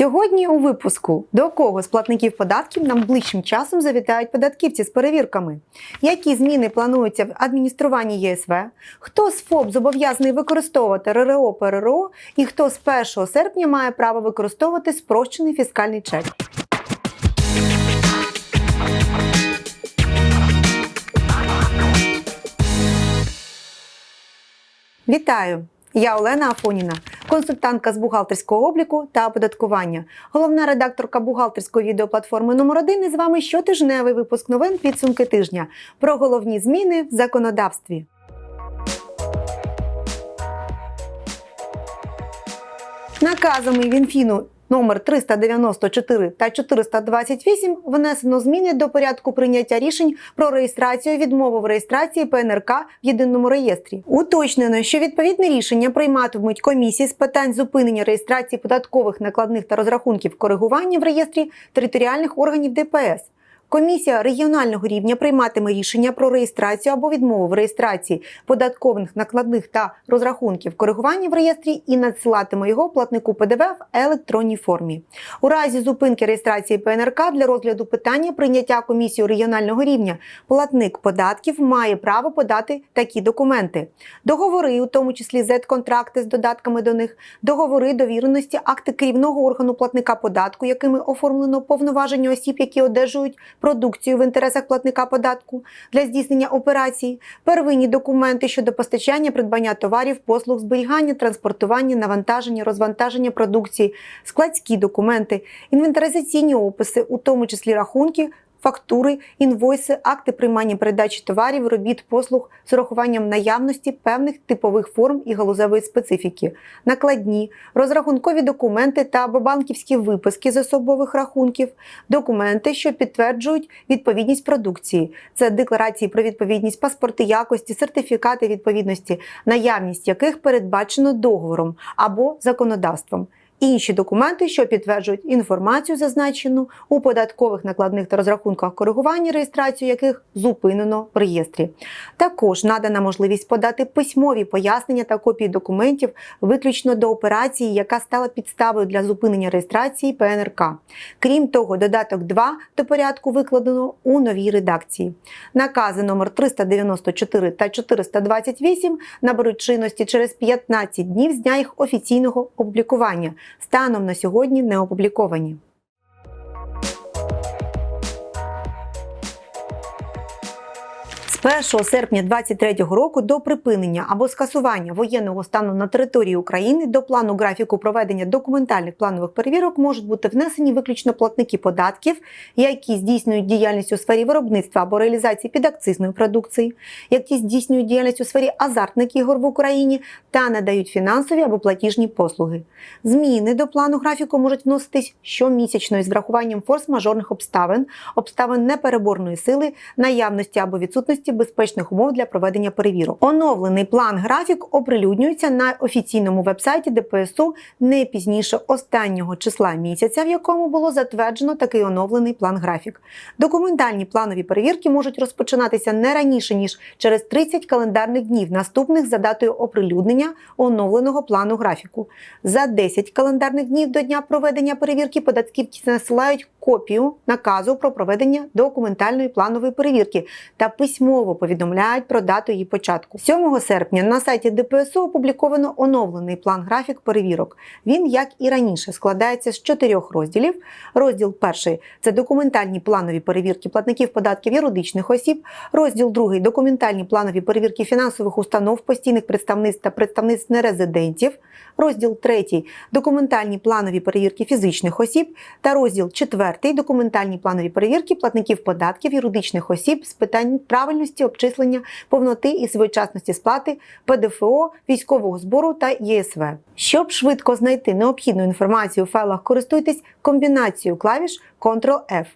Сьогодні у випуску. До кого з платників податків нам ближчим часом завітають податківці з перевірками, які зміни плануються в адмініструванні ЄСВ, хто з ФОП зобов'язаний використовувати РРО ПРРО? І хто з 1 серпня має право використовувати спрощений фіскальний чек. Вітаю! Я Олена Афоніна, консультантка з бухгалтерського обліку та оподаткування, головна редакторка бухгалтерської відеоплатформи номер 1 І з вами щотижневий випуск новин підсумки тижня про головні зміни в законодавстві. Наказами Мінфіну номер 394 та 428 внесено зміни до порядку прийняття рішень про реєстрацію відмови в реєстрації ПНРК в єдиному реєстрі. Уточнено, що відповідне рішення прийматимуть комісії з питань зупинення реєстрації податкових накладних та розрахунків коригування в реєстрі територіальних органів ДПС. Комісія регіонального рівня прийматиме рішення про реєстрацію або відмову в реєстрації податкових накладних та розрахунків коригування в реєстрі і надсилатиме його платнику ПДВ в електронній формі. У разі зупинки реєстрації ПНРК для розгляду питання прийняття комісією регіонального рівня платник податків має право подати такі документи: договори, у тому числі Z-контракти з додатками до них, договори довіреності, акти керівного органу платника податку, якими оформлено повноваження осіб, які одержують продукцію в інтересах платника податку для здійснення операцій, первинні документи щодо постачання, придбання товарів, послуг, зберігання, транспортування, навантаження, розвантаження продукції, складські документи, інвентаризаційні описи, у тому числі рахунки. Фактури, інвойси, акти приймання передачі товарів, робіт, послуг з урахуванням наявності певних типових форм і галузевої специфіки, накладні, розрахункові документи та або банківські виписки з особових рахунків, документи, що підтверджують відповідність продукції. Це декларації про відповідність, паспорти якості, сертифікати відповідності, наявність яких передбачено договором або законодавством. Інші документи, що підтверджують інформацію, зазначену у податкових накладних та розрахунках коригування, реєстрацію яких зупинено в реєстрі. Також надана можливість подати письмові пояснення та копії документів виключно до операції, яка стала підставою для зупинення реєстрації ПНРК. Крім того, додаток 2 до порядку викладено у новій редакції. Накази номер 394 та 428 наберуть чинності через 15 днів з дня їх офіційного опублікування станом на сьогодні не опубліковані. З 1 серпня 2023 року до припинення або скасування воєнного стану на території України до плану графіку проведення документальних планових перевірок можуть бути внесені виключно платники податків, які здійснюють діяльність у сфері виробництва або реалізації підакцизної продукції, які здійснюють діяльність у сфері азартних ігор в Україні та надають фінансові або платіжні послуги. Зміни до плану графіку можуть вноситись щомісячно із врахуванням форс-мажорних обставин, обставин непереборної сили, наявності або відсутності безпечних умов для проведення перевірок. Оновлений план графік оприлюднюється на офіційному вебсайті ДПСУ не пізніше останнього числа місяця, в якому було затверджено такий оновлений план графік. Документальні планові перевірки можуть розпочинатися не раніше ніж через 30 календарних днів, наступних за датою оприлюднення оновленого плану графіку. За 10 календарних днів до дня проведення перевірки податківці насилають копію наказу про проведення документальної планової перевірки та письмово повідомляють про дату її початку. 7 серпня на сайті ДПСУ опубліковано оновлений план графік перевірок. Він, як і раніше, складається з чотирьох розділів. Розділ перший це документальні планові перевірки платників податків юридичних осіб. Розділ другий документальні планові перевірки фінансових установ, постійних представництв та представництв нерезидентів. Розділ третій документальні планові перевірки фізичних осіб та розділ четвертий документальні планові перевірки платників податків юридичних осіб з питань правильності обчислення, повноти і своєчасності сплати ПДФО, військового збору та ЄСВ. Щоб швидко знайти необхідну інформацію у файлах, користуйтесь комбінацією клавіш Ctrl-F.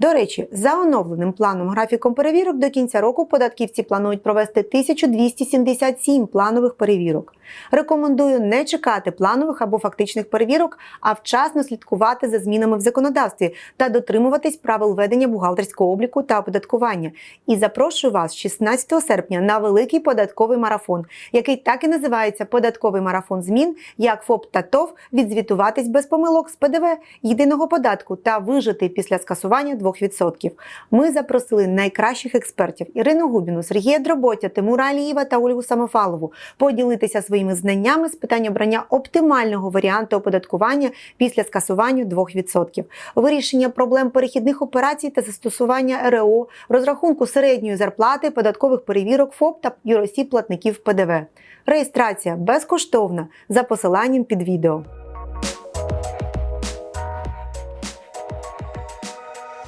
До речі, за оновленим планом графіком перевірок до кінця року податківці планують провести 1277 планових перевірок. Рекомендую не чекати планових або фактичних перевірок, а вчасно слідкувати за змінами в законодавстві та дотримуватись правил ведення бухгалтерського обліку та оподаткування. І запрошую вас 16 серпня на великий податковий марафон, який так і називається Податковий марафон змін, як ФОП та ТОВ відзвітуватись без помилок з ПДВ, єдиного податку та вижити після скасування 2%. Ми запросили найкращих експертів Ірину Губіну, Сергія Дроботя, Тимура Алієва та Ольгу Самофалову поділитися своїми знаннями з питань обрання оптимального варіанту оподаткування після скасування 2%, вирішення проблем перехідних операцій та застосування РЕО, розрахунку середньої зарплати, податкових перевірок ФОП та юросіб платників ПДВ. Реєстрація безкоштовна за посиланням під відео.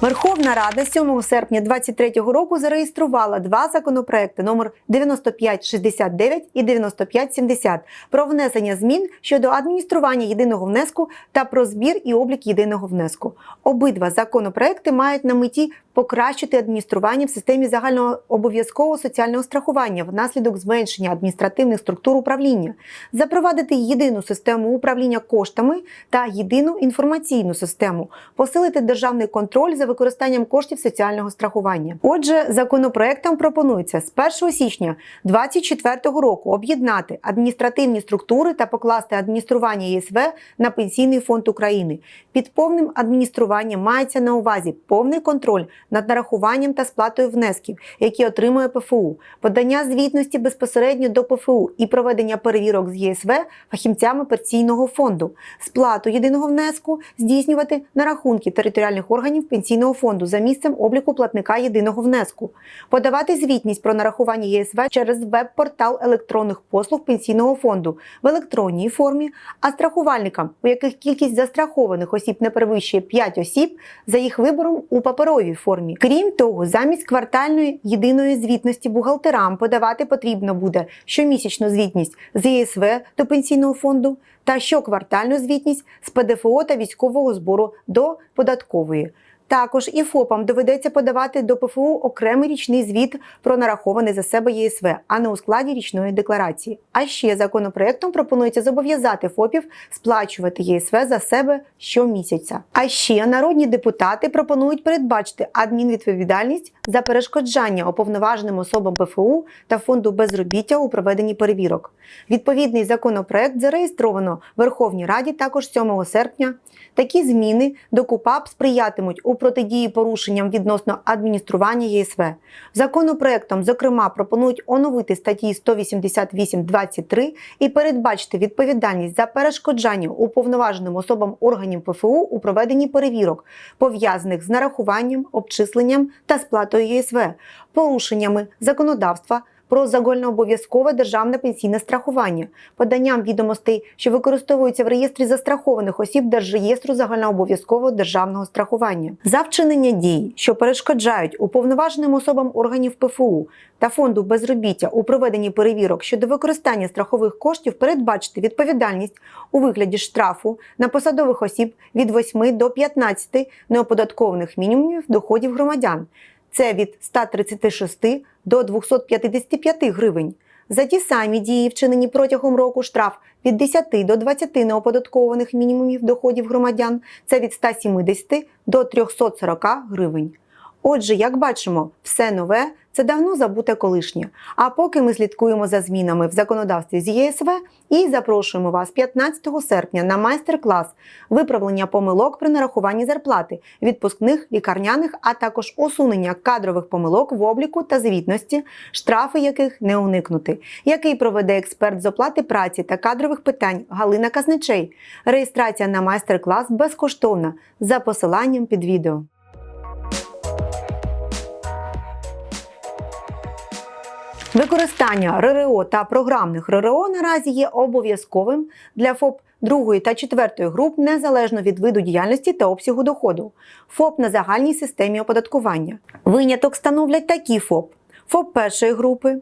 Верховна Рада 7 серпня 2023 року зареєструвала два законопроекти номер 9569 і 9570 про внесення змін щодо адміністрування єдиного внеску та про збір і облік єдиного внеску. Обидва законопроекти мають на меті покращити адміністрування в системі загального обов'язкового соціального страхування внаслідок зменшення адміністративних структур управління, запровадити єдину систему управління коштами та єдину інформаційну систему, посилити державний контроль за використанням коштів соціального страхування. Отже, законопроектом пропонується з 1 січня 2024 року об'єднати адміністративні структури та покласти адміністрування ЄСВ на Пенсійний фонд України. Під повним адмініструванням мається на увазі повний контроль над нарахуванням та сплатою внесків, які отримує ПФУ, подання звітності безпосередньо до ПФУ і проведення перевірок з ЄСВ фахівцями пенсійного фонду, сплату єдиного внеску здійснювати на рахунки територіальних органів пенсійного фонду за місцем обліку платника єдиного внеску, подавати звітність про нарахування ЄСВ через веб-портал електронних послуг пенсійного фонду в електронній формі, а страхувальникам, у яких кількість застрахованих осіб не перевищує 5 осіб, за їх вибором у паперовій формі. Крім того, замість квартальної єдиної звітності бухгалтерам подавати потрібно буде щомісячну звітність з ЄСВ до пенсійного фонду та щоквартальну звітність з ПДФО та військового збору до податкової. Також і ФОПам доведеться подавати до ПФУ окремий річний звіт про нарахований за себе ЄСВ, а не у складі річної декларації. А ще законопроектом пропонується зобов'язати ФОПів сплачувати ЄСВ за себе щомісяця. А ще народні депутати пропонують передбачити адмінвідповідальність за перешкоджання уповноваженим особам ПФУ та фонду безробіття у проведенні перевірок. Відповідний законопроект зареєстровано в Верховній Раді також 7 серпня. Такі зміни до КУПАП сприятимуть у протидії порушенням відносно адміністрування ЄСВ. Законопроектом, зокрема, пропонують оновити статті 188.23 і передбачити відповідальність за перешкоджання уповноваженим особам органів ПФУ у проведенні перевірок, пов'язаних з нарахуванням, обчисленням та сплатою ЄСВ, порушеннями законодавства про загальнообов'язкове державне пенсійне страхування, поданням відомостей, що використовуються в реєстрі застрахованих осіб Держреєстру загальнообов'язкового державного страхування, за вчинення дій, що перешкоджають уповноваженим особам органів ПФУ та фонду безробіття у проведенні перевірок щодо використання страхових коштів, передбачити відповідальність у вигляді штрафу на посадових осіб від 8 до 15 неоподаткованих мінімумів доходів громадян. Це від 136 до 255 гривень. За ті самі дії, вчинені протягом року штраф від 10 до 20 неоподаткованих мінімумів доходів громадян, це від 170 до 340 гривень. Отже, як бачимо, все нове це давно забуте колишнє. А поки ми слідкуємо за змінами в законодавстві з ЄСВ і запрошуємо вас 15 серпня на майстер-клас виправлення помилок при нарахуванні зарплати, відпускних лікарняних, а також усунення кадрових помилок в обліку та звітності, штрафи яких не уникнути, який проведе експерт з оплати праці та кадрових питань Галина Казничей. Реєстрація на майстер-клас безкоштовна за посиланням під відео. Використання РРО та програмних РРО наразі є обов'язковим для ФОП другої та четвертої груп незалежно від виду діяльності та обсягу доходу. ФОП на загальній системі оподаткування. Виняток становлять такі ФОП: ФОП першої групи,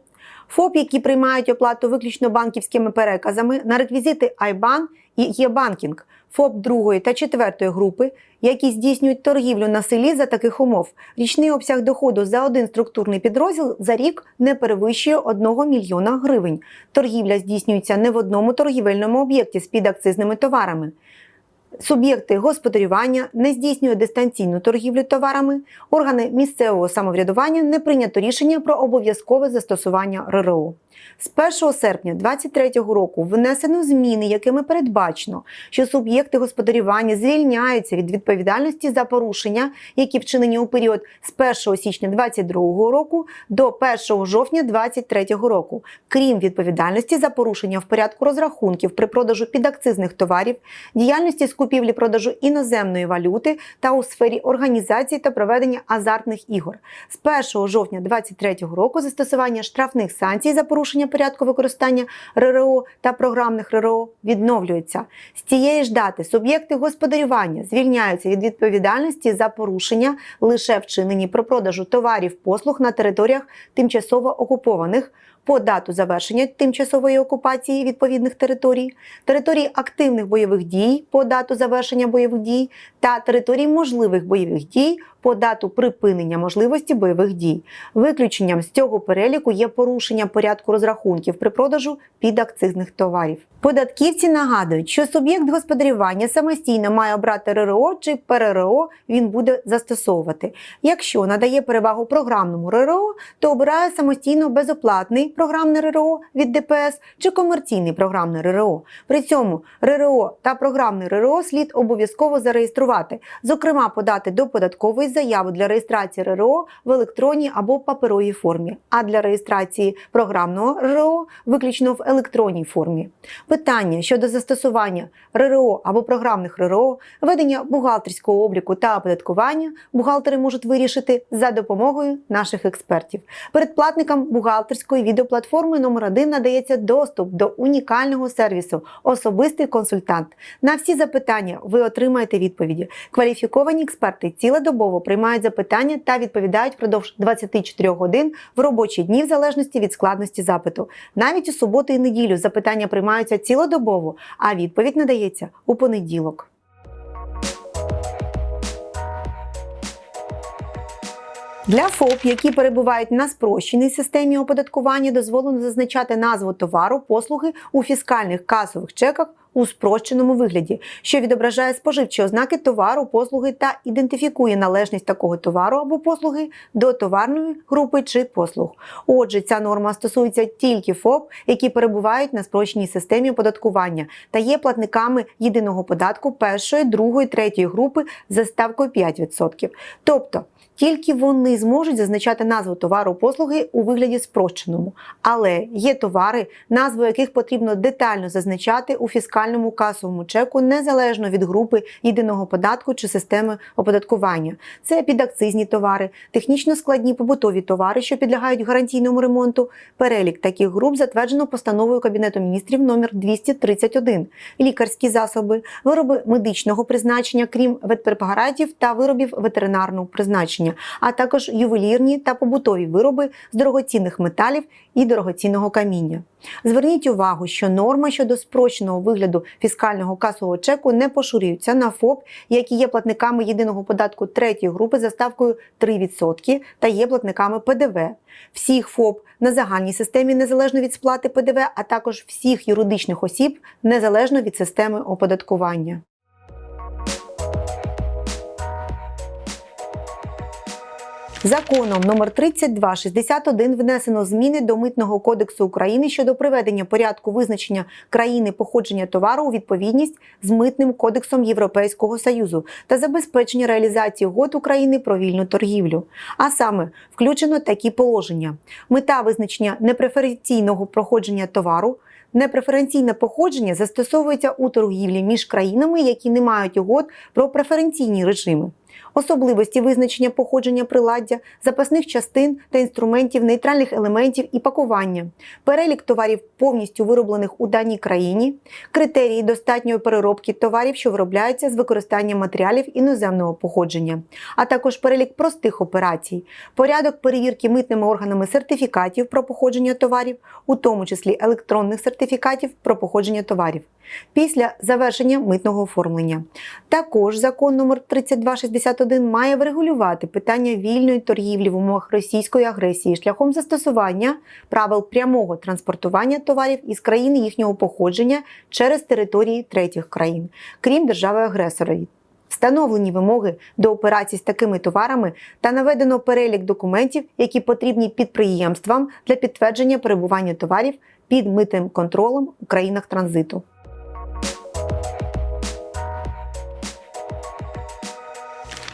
ФОП, які приймають оплату виключно банківськими переказами на реквізити IBAN і є-банкінг, ФОП другої та четвертої групи, які здійснюють торгівлю на селі за таких умов. Річний обсяг доходу за один структурний підрозділ за рік не перевищує 1 мільйона гривень. Торгівля здійснюється не в одному торгівельному об'єкті з підакцизними товарами. Суб'єкти господарювання не здійснюють дистанційну торгівлю товарами. Органи місцевого самоврядування не прийнято рішення про обов'язкове застосування РРО. З 1 серпня 2023 року внесено зміни, якими передбачено, що суб'єкти господарювання звільняються від відповідальності за порушення, які вчинені у період з 1 січня 2022 року до 1 жовтня 2023 року, крім відповідальності за порушення в порядку розрахунків при продажу підакцизних товарів, діяльності з купівлі-продажу іноземної валюти та у сфері організації та проведення азартних ігор. З 1 жовтня 2023 року застосування штрафних санкцій за порушення порядку використання РРО та програмних РРО відновлюються. З цієї ж дати суб'єкти господарювання звільняються від відповідальності за порушення лише вчинені про продажу товарів послуг на територіях тимчасово окупованих по дату завершення тимчасової окупації відповідних територій, території активних бойових дій по дату завершення бойових дій та території можливих бойових дій по дату припинення можливості бойових дій. Виключенням з цього переліку є порушення порядку розрахунків при продажу підакцизних товарів. Податківці нагадують, що суб'єкт господарювання самостійно має обрати РРО чи ПРРО він буде застосовувати. Якщо надає перевагу програмному РРО, то обирає самостійно безоплатний програмний РРО від ДПС чи комерційний програмний РРО. При цьому РРО та програмний РРО слід обов'язково зареєструвати, зокрема подати до податкової заяву для реєстрації РРО в електронній або паперовій формі, а для реєстрації програмного РРО виключно в електронній формі. Питання щодо застосування РРО або програмних РРО, ведення бухгалтерського обліку та оподаткування бухгалтери можуть вирішити за допомогою наших експертів. Передплатникам бухгалтерської відеоплатформи номер 1 надається доступ до унікального сервісу Особистий консультант. На всі запитання ви отримаєте відповіді. Кваліфіковані експерти цілодобово приймають запитання та відповідають впродовж 24 годин в робочі дні в залежності від складності запиту. Навіть у суботу і неділю запитання приймаються цілодобово, а відповідь надається у понеділок. Для ФОП, які перебувають на спрощеній системі оподаткування, дозволено зазначати назву товару, послуги у фіскальних касових чеках у спрощеному вигляді, що відображає споживчі ознаки товару, послуги та ідентифікує належність такого товару або послуги до товарної групи чи послуг. Отже, ця норма стосується тільки ФОП, які перебувають на спрощеній системі оподаткування та є платниками єдиного податку першої, другої, третьої групи за ставкою 5%. Тобто тільки вони зможуть зазначати назву товару послуги у вигляді спрощеному. Але є товари, назву яких потрібно детально зазначати у фіскальному касовому чеку незалежно від групи єдиного податку чи системи оподаткування. Це підакцизні товари, технічно складні побутові товари, що підлягають гарантійному ремонту. Перелік таких груп затверджено постановою Кабінету міністрів номер 231. Лікарські засоби, вироби медичного призначення, крім ветпрепаратів та виробів ветеринарного призначення, а також ювелірні та побутові вироби з дорогоцінних металів і дорогоцінного каміння. Зверніть увагу, що норма щодо спрощеного вигляду фіскального касового чеку не поширюється на ФОП, які є платниками єдиного податку третьої групи за ставкою 3% та є платниками ПДВ. Всіх ФОП на загальній системі незалежно від сплати ПДВ, а також всіх юридичних осіб незалежно від системи оподаткування. Законом номер 3261 внесено зміни до Митного кодексу України щодо приведення порядку визначення країни походження товару у відповідність з Митним кодексом Європейського Союзу та забезпечення реалізації угод України про вільну торгівлю. А саме включено такі положення: мета визначення непреференційного проходження товару. Непреференційне походження застосовується у торгівлі між країнами, які не мають угод про преференційні режими. Особливості визначення походження приладдя, запасних частин та інструментів, нейтральних елементів і пакування, перелік товарів повністю вироблених у даній країні, критерії достатньої переробки товарів, що виробляються з використанням матеріалів іноземного походження, а також перелік простих операцій, порядок перевірки митними органами сертифікатів про походження товарів, у тому числі електронних сертифікатів про походження товарів. Після завершення митного оформлення. Також закон номер 3261 має врегулювати питання вільної торгівлі в умовах російської агресії шляхом застосування правил прямого транспортування товарів із країни їхнього походження через території третіх країн, крім держави-агресора. Встановлені вимоги до операцій з такими товарами та наведено перелік документів, які потрібні підприємствам для підтвердження перебування товарів під митним контролем у країнах транзиту.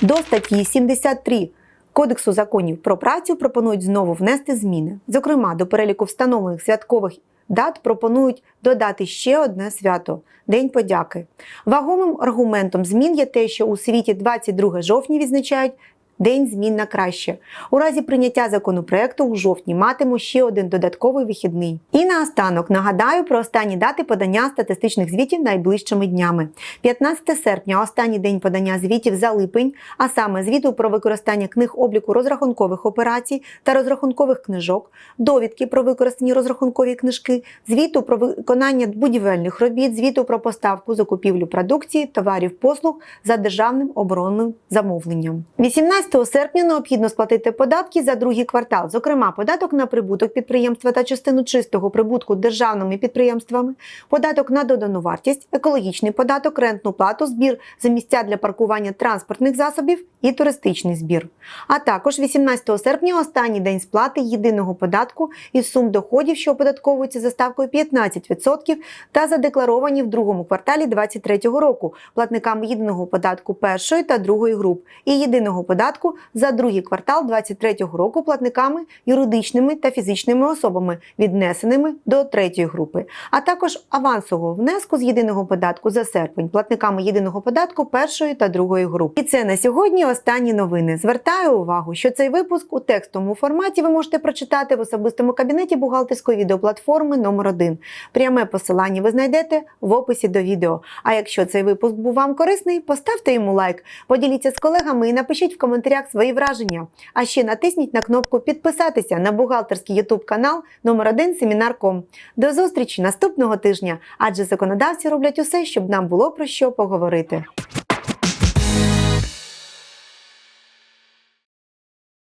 До статті 73 Кодексу законів про працю пропонують знову внести зміни. Зокрема, до переліку встановлених святкових дат пропонують додати ще одне свято День подяки. Вагомим аргументом змін є те, що у світі 22 жовтня відзначають День змін на краще. У разі прийняття законопроекту у жовтні матиму ще один додатковий вихідний. І наостанок нагадаю про останні дати подання статистичних звітів найближчими днями. 15 серпня останній день подання звітів за липень, а саме звіту про використання книг обліку розрахункових операцій та розрахункових книжок, довідки про використані розрахункові книжки, звіту про виконання будівельних робіт, звіту про поставку закупівлю продукції, товарів, послуг за державним оборонним замовленням. 18 серпня необхідно сплатити податки за другий квартал, зокрема, податок на прибуток підприємства та частину чистого прибутку державними підприємствами, податок на додану вартість, екологічний податок, рентну плату, збір за місця для паркування транспортних засобів і туристичний збір. А також 18 серпня останній день сплати єдиного податку із сум доходів, що оподатковуються за ставкою 15% та задекларовані в другому кварталі 2023 року платниками єдиного податку першої та другої груп і єдиного податку за другий квартал 2023 року платниками юридичними та фізичними особами, віднесеними до третьої групи, а також авансового внеску з єдиного податку за серпень платниками єдиного податку першої та другої груп. І це на сьогодні останні новини. Звертаю увагу, що цей випуск у текстовому форматі ви можете прочитати в особистому кабінеті бухгалтерської відеоплатформи номер 1 Пряме посилання ви знайдете в описі до відео. А якщо цей випуск був вам корисний, поставте йому лайк, поділіться з колегами і напишіть в коментарях свої враження. А ще натисніть на кнопку підписатися на бухгалтерський ютуб канал номер 1 Семінар.ком. До зустрічі наступного тижня, адже законодавці роблять усе, щоб нам було про що поговорити.